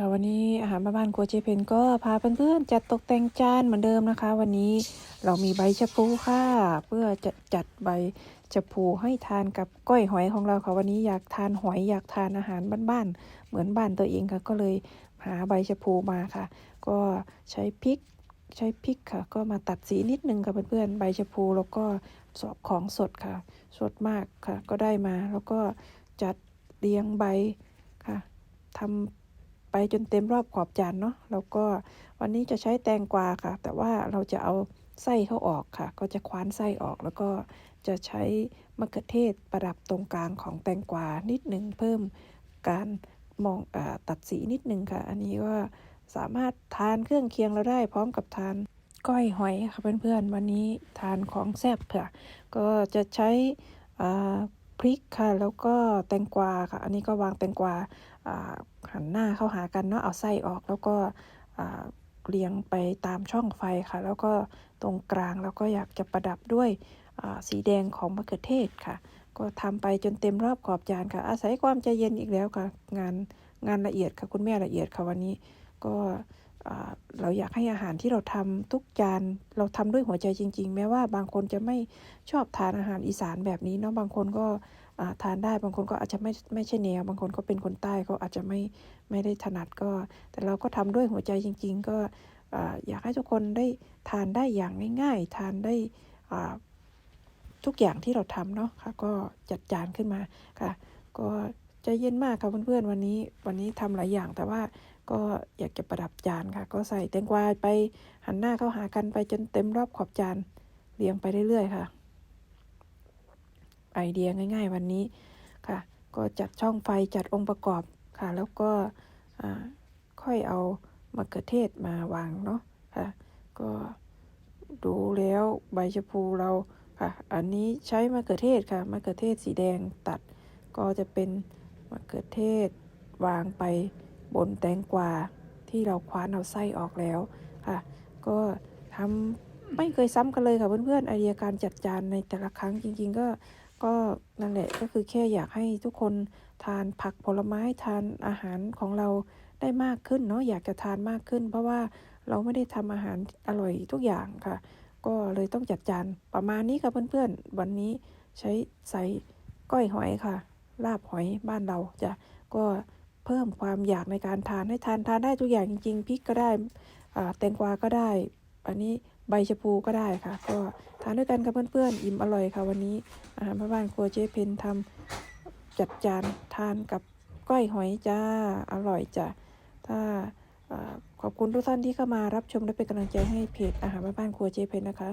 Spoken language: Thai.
ค่ะวันนี้อาหารบ้านๆครัวเจเพนก็พาเพื่อนๆจัดตกแต่งจานเหมือนเดิมนะคะ วันนี้เรามีใบชะพูค่ะ เพื่อจะจัดใบชะพูให้ทานกับก้อยหอยของเราค่ะวันนี้อยากทานหอยอยากทานอาหารบ้านๆเหมือนบ้านตัวเองค่ะก็เลยหาใบชะพูมาค่ะ ก็ใช้พริกใช้พริกค่ะ ก็มาตัดสีนิดนึงค่ะเพื่อนๆใบชะพูแล้วก็สอบของสดค่ะ สดมากค่ะ ก็ได้มาแล้วก็จัดเรียงใบค่ะทำ ไปจนเต็มรอบขอบจานเนาะแล้วก็วันนี้จะใช้แตงกวาค่ะ แต่ว่าเราจะเอาไส้เขาออกค่ะ ก็จะคว้านไส้ออก แล้วก็จะใช้มะเขือเทศประดับตรงกลางของแตงกวานิดหนึ่งเพิ่มการมองอตัดสีนิดหนึ่งค่ะ อันนี้ก็สามารถทานเครื่องเคียงเราได้พร้อมกับทานก้อยหอยค่ะเพื่อนๆวันนี้ทานของแซ่บค่ะ ก็จะใช้ พริกค่ะ แล้วก็แตงกวาค่ะ อันนี้ก็วางแตงกวาหันหน้าเข้าหากันเนาะเอาไส้ออก แล้วก็เรียงไปตามช่องไฟค่ะ แล้วก็ตรงกลางแล้วก็อยากจะประดับด้วยสีแดงของมะเขือเทศค่ะ ก็ทำไปจนเต็มรอบขอบจานค่ะ อาศัยความใจเย็นอีกแล้วค่ะ งานงานละเอียดค่ะคุณแม่ละเอียดค่ะวันนี้ ก็ เราอยากให้อาหารที่เราทำทุกจานเราทำด้วยหัวใจจริง ๆ แม้ว่าบางคนจะไม่ชอบทานอาหารอีสานแบบนี้เนาะบางคนก็ทานได้บางคนก็อาจจะไม่ไม่ใช่แนว บางคนก็เป็นคนใต้ก็อาจจะไม่ไม่ได้ถนัดก็ แต่เราก็ทำด้วยหัวใจจริง ๆ ก็อยากให้ทุกคนได้ทานได้อย่างง่าย ๆ ทานได้ทุกอย่างที่เราทำเนาะค่ะก็จัดจานขึ้นมาค่ะ ก็ ใจเย็นมากค่ะเพื่อนๆวันนี้วันนี้ทำหลายอย่างแต่ว่าก็อยากจะประดับจานค่ะ ก็ใส่แตงกวาไปหันหน้าเข้าหากันไปจนเต็มรอบขอบจานเรียงไปเรื่อยๆค่ะ ไอเดียง่าย ๆ วันนี้ค่ะ ก็จัดช่องไฟจัดองค์ประกอบค่ะ แล้วก็ค่อยเอามะเขือเทศมาวางเนาะค่ะ ก็ดูแล้วใบชะพูเราค่ะ อันนี้ใช้มะเขือเทศค่ะมะเขือเทศสีแดงตัดก็จะเป็น มะเขือเทศ วางไปบนแตงกวาที่เราคว้านเอาไส้ออกแล้วค่ะ ก็ทำไม่เคยซ้ำกันเลยค่ะเพื่อนๆไอเดียการจัดจานในแต่ละครั้งจริง ๆ ก็ก็นั่นแหละก็คือแค่อยากให้ทุกคนทานผักผลไม้ทานอาหารของเราได้มากขึ้นเนาะอยากจะทานมากขึ้น เพราะว่าเราไม่ได้ทำอาหารอร่อยทุกอย่างค่ะ ก็เลยต้องจัดจานประมาณนี้ค่ะเพื่อนๆ วันนี้ใช้ใส่ก้อยหอยค่ะ ลาบหอยบ้านเราจะก็เพิ่มความอยากในการทานให้ทานทานได้ทุกอย่างจริง ๆพริกก็ได้แตงกวาก็ได้ อันนี้ใบชะพูก็ได้ค่ะ ก็ทานด้วยกันกับเพื่อนๆอิ่มอร่อยค่ะวันนี้อาหารบ้านครัวเจ๊เพนทำจัดจานทานกับก้อยหอยจ้าอร่อยจ้ะถ้าขอบคุณทุกท่านที่เข้ามารับชมและเป็นกำลังใจให้เพจอาหารบ้านครัวเจ๊เพนนะคะ